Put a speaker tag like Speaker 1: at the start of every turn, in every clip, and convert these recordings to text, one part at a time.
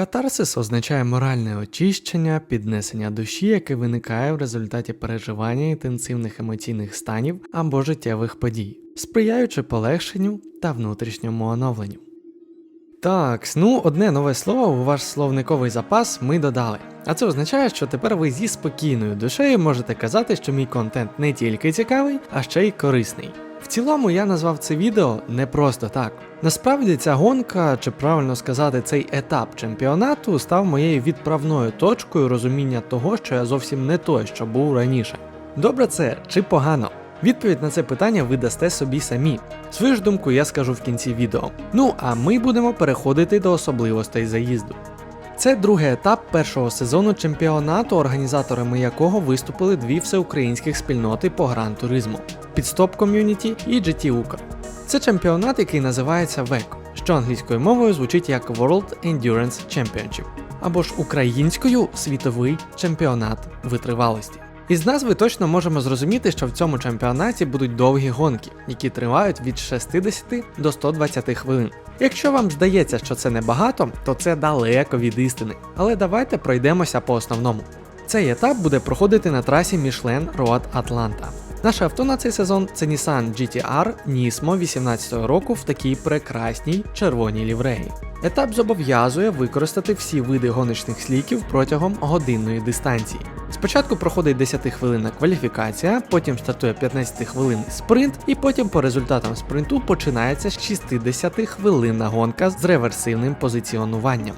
Speaker 1: Катарсис означає моральне очищення, піднесення душі, яке виникає в результаті переживання інтенсивних емоційних станів або життєвих подій, сприяючи полегшенню та внутрішньому оновленню. Так, ну одне нове слово у ваш словниковий запас ми додали. А це означає, що тепер ви зі спокійною душею можете казати, що мій контент не тільки цікавий, а ще й корисний. В цілому я назвав це відео не просто так. Насправді ця гонка, чи правильно сказати, цей етап чемпіонату став моєю відправною точкою розуміння того, що я зовсім не той, що був раніше. Добре це чи погано? Відповідь на це питання ви дасте собі самі. Свою ж думку я скажу в кінці відео. Ну а ми будемо переходити до особливостей заїзду. Це другий етап першого сезону чемпіонату, організаторами якого виступили дві всеукраїнських спільноти по гран-туризму Підстоп Ком'юніті і GT UCA. Це чемпіонат, який називається WEC, що англійською мовою звучить як World Endurance Championship, або ж українською світовий чемпіонат витривалості. Із назви точно можемо зрозуміти, що в цьому чемпіонаті будуть довгі гонки, які тривають від 60 до 120 хвилин. Якщо вам здається, що це небагато, то це далеко від істини. Але давайте пройдемося по основному. Цей етап буде проходити на трасі Michelin Road Atlanta. Наше авто на цей сезон це Nissan GT-R Nismo 18 року в такій прекрасній червоній лівреї. Етап зобов'язує використати всі види гоночних сліків протягом годинної дистанції. Спочатку проходить 10 хвилинна кваліфікація, потім стартує 15 хвилин спринт, і потім по результатам спринту починається 60 хвилинна гонка з реверсивним позиціонуванням.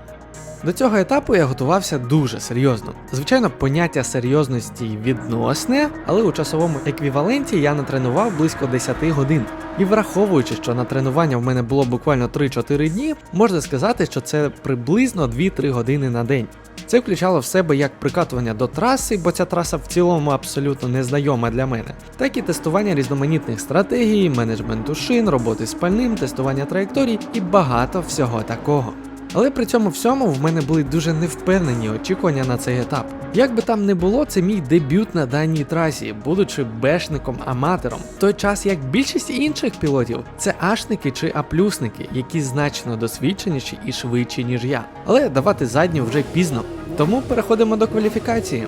Speaker 1: До цього етапу я готувався дуже серйозно. Звичайно, поняття серйозності відносне, але у часовому еквіваленті я натренував близько 10 годин. І враховуючи, що на тренування в мене було буквально 3-4 дні, можна сказати, що це приблизно 2-3 години на день. Це включало в себе як прикатування до траси, бо ця траса в цілому абсолютно незнайома для мене, так і тестування різноманітних стратегій, менеджменту шин, роботи з пальним, тестування траєкторій і багато всього такого. Але при цьому всьому в мене були дуже невпевнені очікування на цей етап. Як би там не було, це мій дебют на даній трасі, будучи бешником-аматором. В той час як більшість інших пілотів це ашники чи аплюсники, які значно досвідченіші і швидші, ніж я. Але давати задню вже пізно. Тому переходимо до кваліфікації.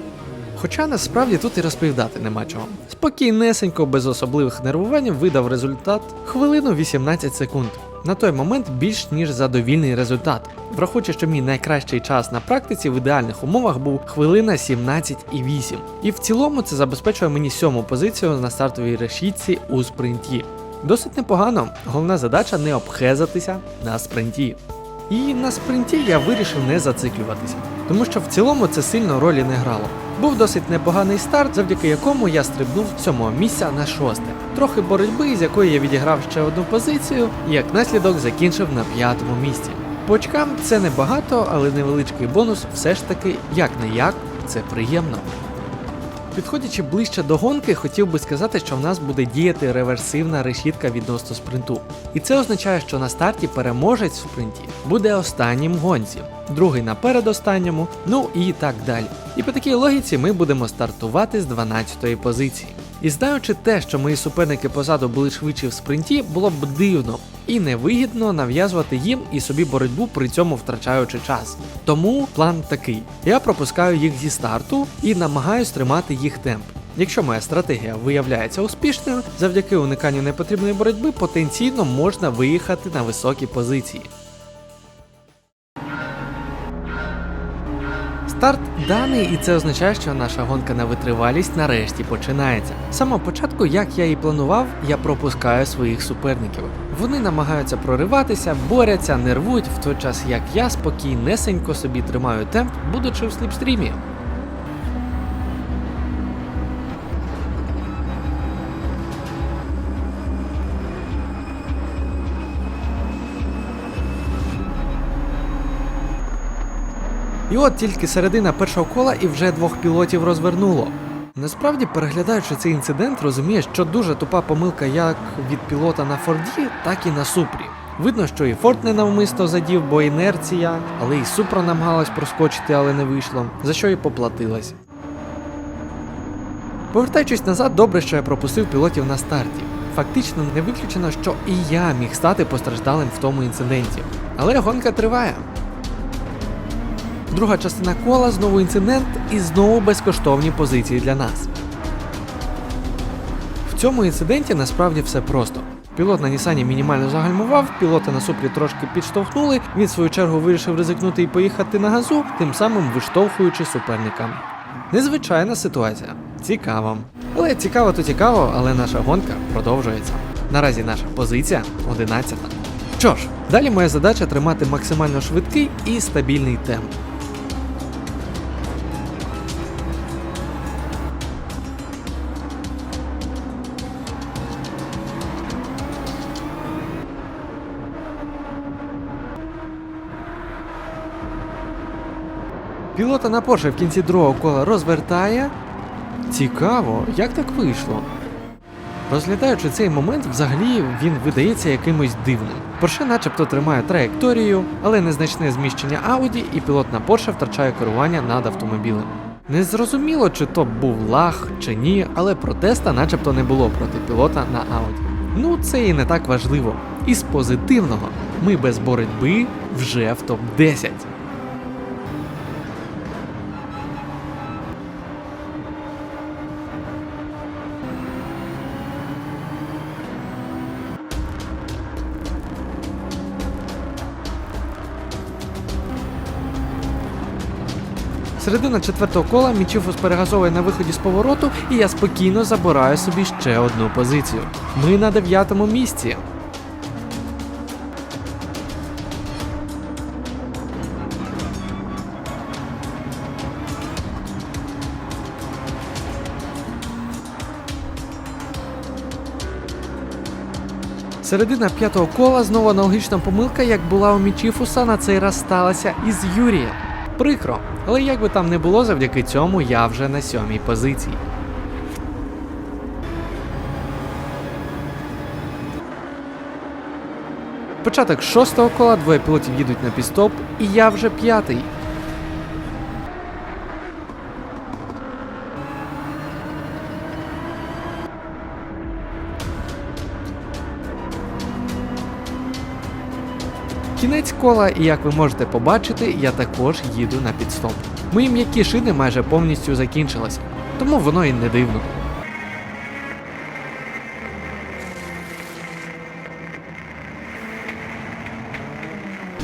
Speaker 1: Хоча насправді тут і розповідати нема чого. Спокійнесенько, без особливих нервувань видав результат хвилину 18 секунд. На той момент більш ніж задовільний результат, враховуючи, що мій найкращий час на практиці в ідеальних умовах був хвилина 17,8. І в цілому це забезпечує мені сьому позицію на стартовій решітці у спринті. Досить непогано, головна задача не обхезатися на спринті. І на спринті я вирішив не зациклюватися, тому що в цілому це сильно ролі не грало. Був досить непоганий старт, завдяки якому я стрибнув з сьомого місця на шосте. Трохи боротьби, з якої я відіграв ще одну позицію, і як наслідок закінчив на п'ятому місці. По очкам це небагато, але невеличкий бонус все ж таки як не як, це приємно. Підходячи ближче до гонки, хотів би сказати, що в нас буде діяти реверсивна решітка відносно спринту. І це означає, що на старті переможець в спринті буде останнім гонці, другий на передостанньому, ну і так далі. І по такій логіці ми будемо стартувати з 12-ї позиції. І знаючи те, що мої суперники позаду були швидші в спринті, було б дивно і невигідно нав'язувати їм і собі боротьбу, при цьому втрачаючи час. Тому план такий: я пропускаю їх зі старту і намагаюсь тримати їх темп. Якщо моя стратегія виявляється успішною, завдяки униканню непотрібної боротьби потенційно можна виїхати на високі позиції. Старт даний, і це означає, що наша гонка на витривалість нарешті починається. З самого початку, як я і планував, я пропускаю своїх суперників. Вони намагаються прориватися, борються, нервують, в той час як я спокійнесенько собі тримаю темп, будучи в сліпстрімі. І от тільки середина першого кола і вже двох пілотів розвернуло. Насправді, переглядаючи цей інцидент, розумієш, що дуже тупа помилка як від пілота на Форді, так і на Супрі. Видно, що і Форд ненавмисно задів, бо інерція, але і Супра намагалась проскочити, але не вийшло, за що і поплатилась. Повертаючись назад, добре, що я пропустив пілотів на старті. Фактично не виключено, що і я міг стати постраждалим в тому інциденті. Але гонка триває. Друга частина кола знову інцидент і знову безкоштовні позиції для нас. В цьому інциденті насправді все просто. Пілот на Нісані мінімально загальмував, пілота на суплі трошки підштовхнули. Він в свою чергу вирішив ризикнути і поїхати на газу, тим самим виштовхуючи суперника. Незвичайна ситуація. Цікаво. Але цікаво то цікаво, але наша гонка продовжується. Наразі наша позиція 11. Що ж, далі моя задача тримати максимально швидкий і стабільний темп. Пілота на Порше в кінці другого кола розвертає. Цікаво, як так вийшло. Розглядаючи цей момент, взагалі він видається якимось дивним. Порше начебто тримає траєкторію, але незначне зміщення Ауді, і пілот на Порше втрачає керування над автомобілем. Незрозуміло, чи то був лаг чи ні, але протеста начебто не було проти пілота на Ауді. Ну, це і не так важливо. Із позитивного ми без боротьби вже в топ-10. Середина четвертого кола Мічіфус перегазовує на виході з повороту, і я спокійно забираю собі ще одну позицію. Ми на дев'ятому місці. Середина п'ятого кола знову аналогічна помилка, як була у Мічіфуса, на цей раз сталася із Юрієм. Прикро, але як би там не було, завдяки цьому я вже на сьомій позиції. Початок шостого кола, двоє пілотів їдуть на пістоп, і я вже п'ятий. Кінець кола, і як ви можете побачити, я також їду на підстоп. Мої м'які шини майже повністю закінчилися, тому воно і не дивно.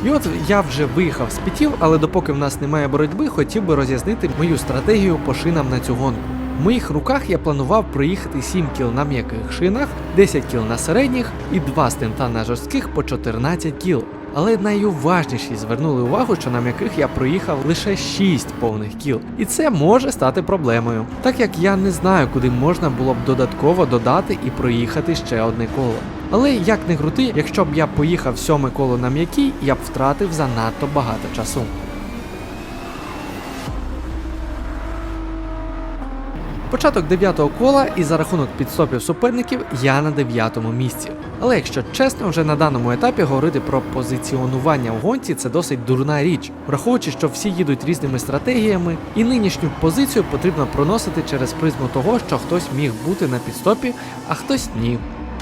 Speaker 1: І от я вже виїхав з пітів, але допоки в нас немає боротьби, хотів би роз'яснити мою стратегію по шинам на цю гонку. В моїх руках я планував проїхати 7 кіл на м'яких шинах, 10 кіл на середніх і 2 стента на жорстких по 14 кіл. Але найуважніші звернули увагу, що на м'яких я проїхав лише 6 повних кіл, і це може стати проблемою, так як я не знаю, куди можна було б додатково додати і проїхати ще одне коло. Але як не крути, якщо б я поїхав сьоме коло на м'якій, я б втратив занадто багато часу. Початок дев'ятого кола і за рахунок підстопів суперників я на дев'ятому місці. Але якщо чесно, вже на даному етапі говорити про позиціонування в гонці це досить дурна річ, враховуючи, що всі їдуть різними стратегіями, і нинішню позицію потрібно проносити через призму того, що хтось міг бути на підстопі, а хтось ні.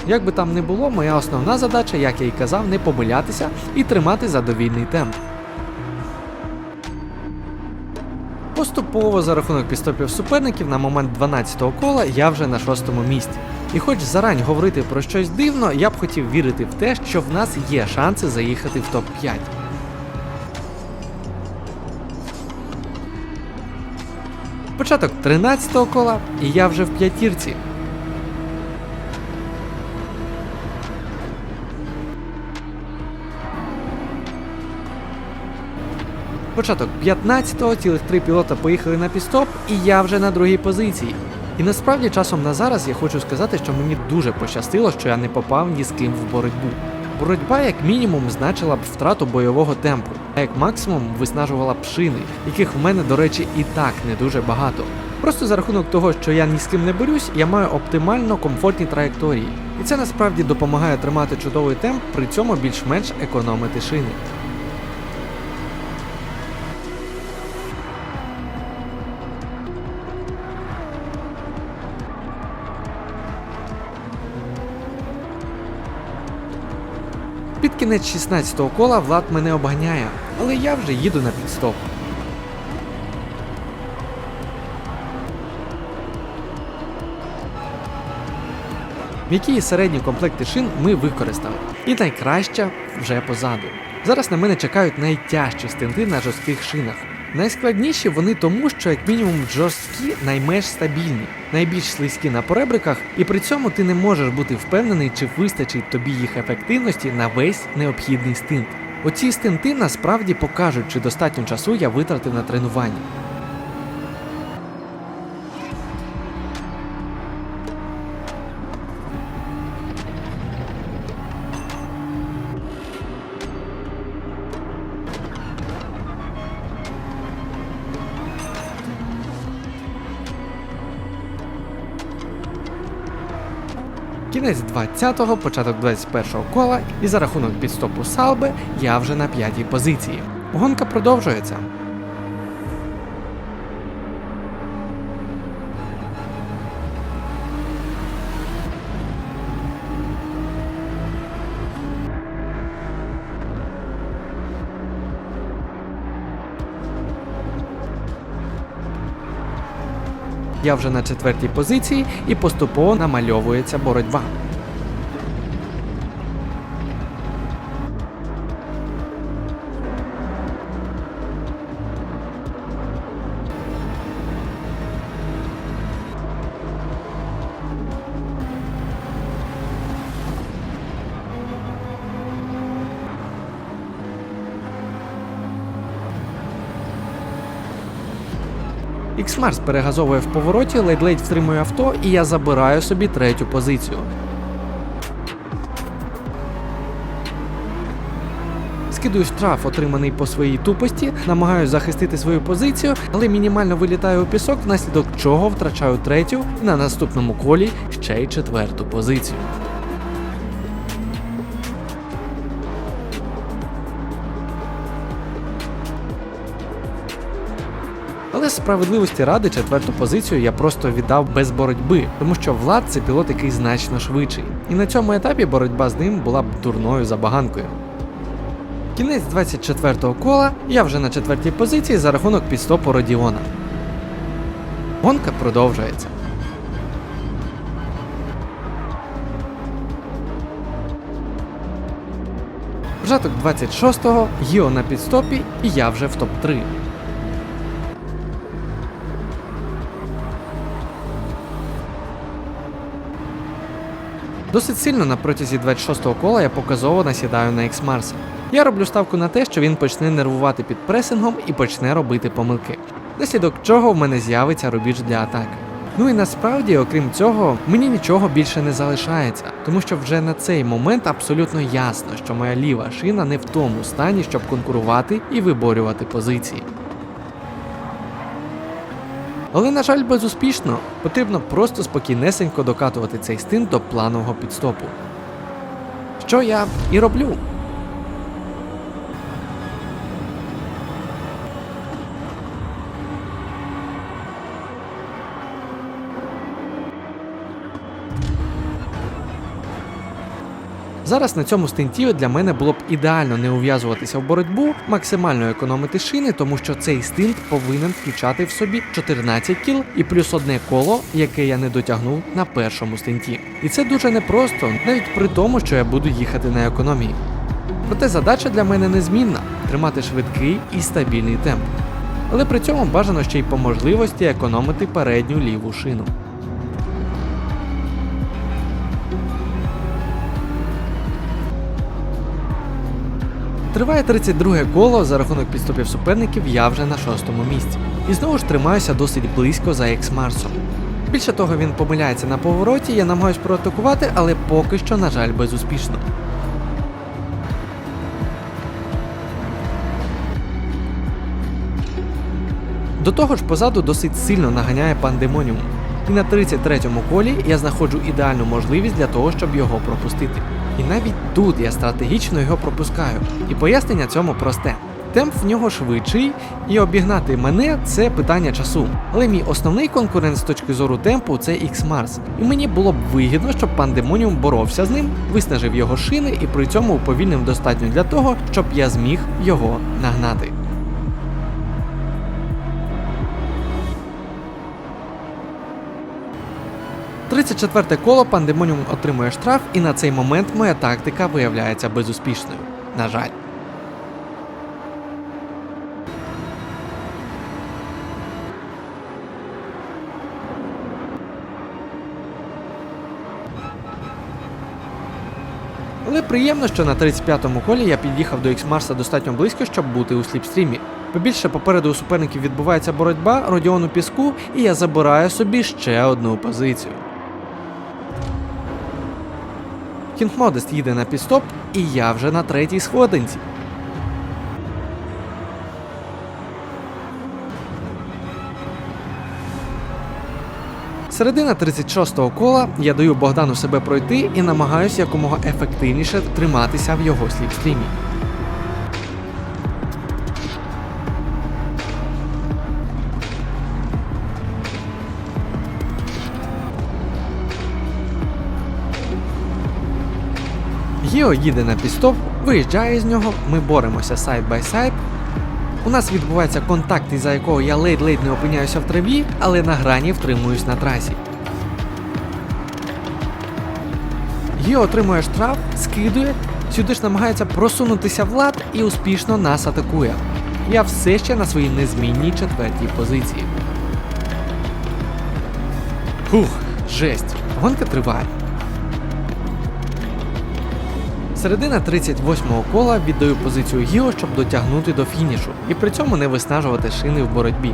Speaker 1: Як би там не було, моя основна задача, як я й казав, не помилятися і тримати задовільний темп. Поступово за рахунок підстопів суперників на момент 12-го кола я вже на шостому місці. І хоч зарань говорити про щось дивно, я б хотів вірити в те, що в нас є шанси заїхати в топ-5. Початок 13-го кола, і я вже в п'ятірці. Початок 15-го, цілих три пілота поїхали на пістоп, і я вже на другій позиції. І насправді часом на зараз я хочу сказати, що мені дуже пощастило, що я не попав ні з ким в боротьбу. Боротьба як мінімум значила б втрату бойового темпу, а як максимум виснажувала б шини, яких в мене, до речі, і так не дуже багато. Просто за рахунок того, що я ні з ким не борюсь, я маю оптимально комфортні траєкторії. І це насправді допомагає тримати чудовий темп, при цьому більш-менш економити шини. кінець 16-го кола Влад мене обганяє, але я вже їду на підстоп. М'які і середні комплекти шин ми використали. І найкраща вже позаду. Зараз на мене чекають найтяжчі стенди на жорстких шинах. Найскладніші вони тому, що як мінімум жорсткі найменш стабільні, найбільш слизькі на поребриках, і при цьому ти не можеш бути впевнений, чи вистачить тобі їх ефективності на весь необхідний стинт. Оці стинти насправді покажуть, чи достатньо часу я витратив на тренування. Кінець 20-го, початок 21-го кола, і за рахунок підстопу Салби я вже на п'ятій позиції. Гонка продовжується. Я вже на четвертій позиції і поступово намальовується боротьба. Іксмарс перегазовує в повороті, ледь-ледь втримує авто, і я забираю собі третю позицію. Скидую штраф, отриманий по своїй тупості, намагаюся захистити свою позицію, але мінімально вилітаю у пісок, внаслідок чого втрачаю третю і на наступному колі ще й четверту позицію. Але справедливості ради четверту позицію я просто віддав без боротьби, тому що Влад це пілот, який значно швидший. І на цьому етапі боротьба з ним була б дурною забаганкою. Кінець 24-го кола я вже на четвертій позиції за рахунок підстопу Родіона. Гонка продовжується. Початок 26-го, Гіо на підстопі, і я вже в топ-3. Досить сильно на протязі 26-го кола я показово насідаю на Ексмарса. Я роблю ставку на те, що він почне нервувати під пресингом і почне робити помилки. Наслідок чого в мене з'явиться рубіж для атаки. Ну і насправді, окрім цього, мені нічого більше не залишається, тому що вже на цей момент абсолютно ясно, що моя ліва шина не в тому стані, щоб конкурувати і виборювати позиції. Але, на жаль, безуспішно. Потрібно просто спокійнесенько докатувати цей стин до планового підстопу. Що я і роблю. Зараз на цьому стинті для мене було б ідеально не ув'язуватися в боротьбу, максимально економити шини, тому що цей стинт повинен включати в собі 14 кіл і плюс одне коло, яке я не дотягнув на першому стинті. І це дуже непросто, навіть при тому, що я буду їхати на економії. Проте задача для мене незмінна тримати швидкий і стабільний темп. Але при цьому бажано ще й по можливості економити передню ліву шину. Триває 32 коло за рахунок підступів суперників, я вже на шостому місці. І знову ж тримаюся досить близько за Ексмарсом. Більше того, він помиляється на повороті, я намагаюсь проатакувати, але поки що, на жаль, безуспішно. До того ж, позаду досить сильно наганяє пандемоніум. І на 33-му колі я знаходжу ідеальну можливість для того, щоб його пропустити. І навіть тут я стратегічно його пропускаю. І пояснення цьому просте. Темп в нього швидший, і обігнати мене це питання часу. Але мій основний конкурент з точки зору темпу це X-Mars. І мені було б вигідно, щоб пандемоніум боровся з ним, виснажив його шини і при цьому уповільнив достатньо для того, щоб я зміг його нагнати. 34 коло Пандемоніум отримує штраф, і на цей момент моя тактика виявляється безуспішною. На жаль. Але приємно, що на 35-му колі я під'їхав до X-Марса достатньо близько, щоб бути у сліпстрімі. Побільше попереду у суперників відбувається боротьба, Родіон у піску, і я забираю собі ще одну позицію. Кінг Модест їде на підстоп, і я вже на третій сходинці. Середина 36-го кола я даю Богдану себе пройти і намагаюся якомога ефективніше триматися в його сліпстрімі. Гіо їде на пістоп, виїжджає з нього, ми боремося сайд бай сайд. У нас відбувається контакт, із-за якого я ледь-ледь не опиняюся в траві, але на грані втримуюсь на трасі. Гіо отримує штраф, скидує, сюди ж намагається просунутися в лад і успішно нас атакує. Я все ще на своїй незмінній четвертій позиції. Фух, жесть, гонка триває. Середина 38-го кола віддаю позицію Гіо, щоб дотягнути до фінішу, і при цьому не виснажувати шини в боротьбі.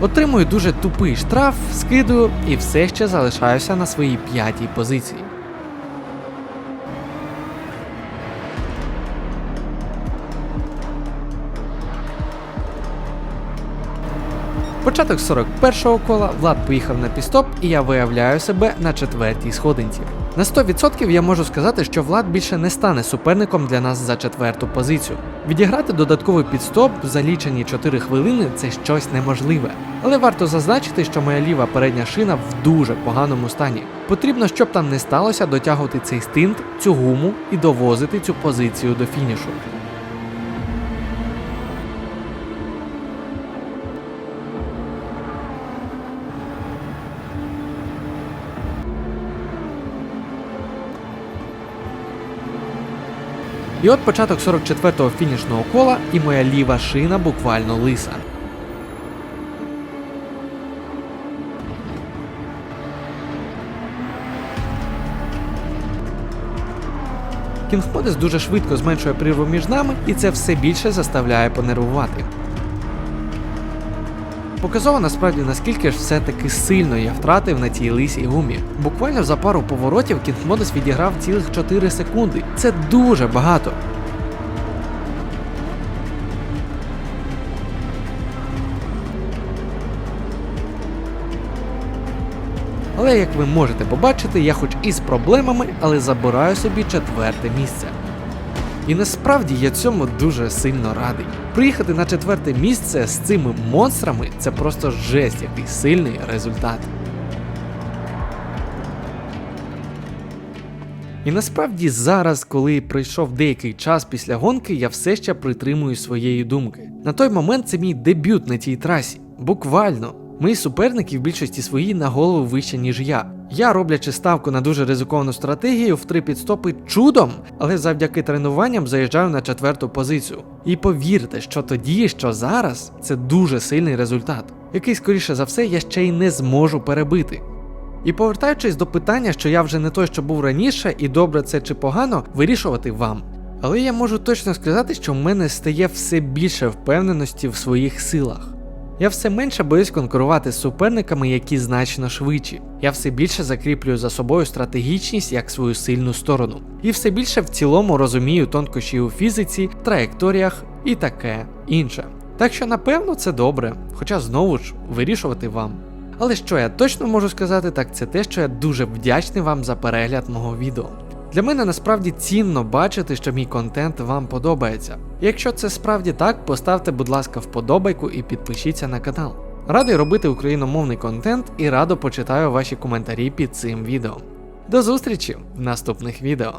Speaker 1: Отримую дуже тупий штраф, скидую і все ще залишаюся на своїй п'ятій позиції. Початок 41-го кола Влад поїхав на пістоп, і я виявляю себе на четвертій сходинці. На 100% я можу сказати, що Влад більше не стане суперником для нас за четверту позицію. Відіграти додатковий підстоп за лічені 4 хвилини це щось неможливе. Але варто зазначити, що моя ліва передня шина в дуже поганому стані. Потрібно, щоб там не сталося, дотягувати цей стинт, цю гуму і довозити цю позицію до фінішу. І от початок 44-го фінішного кола, і моя ліва шина буквально лиса. Кінгподес дуже швидко зменшує прірву між нами, і це все більше заставляє понервувати. Показово насправді наскільки ж все-таки сильно я втратив на цій лисій гумі. Буквально за пару поворотів Кінгмодес відіграв цілих 4 секунди. Це дуже багато. Але як ви можете побачити, я хоч і з проблемами, але забираю собі четверте місце. І насправді я цьому дуже сильно радий. Приїхати на четверте місце з цими монстрами це просто жесть, який сильний результат. І насправді зараз, коли пройшов деякий час після гонки, я все ще притримую своєї думки. На той момент це мій дебют на тій трасі. Буквально. Мої суперники в більшості своїй на голову вище, ніж я. Я, роблячи ставку на дуже ризиковану стратегію, в три підстопи чудом, але завдяки тренуванням заїжджаю на четверту позицію. І повірте, що тоді, що зараз, це дуже сильний результат, який, скоріше за все, я ще й не зможу перебити. І повертаючись до питання, що я вже не той, що був раніше, і добре це чи погано, вирішувати вам. Але я можу точно сказати, що в мене стає все більше впевненості в своїх силах. Я все менше боюсь конкурувати з суперниками, які значно швидші. Я все більше закріплюю за собою стратегічність як свою сильну сторону. І все більше в цілому розумію тонкощі у фізиці, траєкторіях і таке інше. Так що, напевно, це добре, хоча знову ж вирішувати вам. Але що я точно можу сказати, так це те, що я дуже вдячний вам за перегляд мого відео. Для мене насправді цінно бачити, що мій контент вам подобається. Якщо це справді так, поставте, будь ласка, вподобайку і підпишіться на канал. Радий робити україномовний контент і радо почитаю ваші коментарі під цим відео. До зустрічі в наступних відео!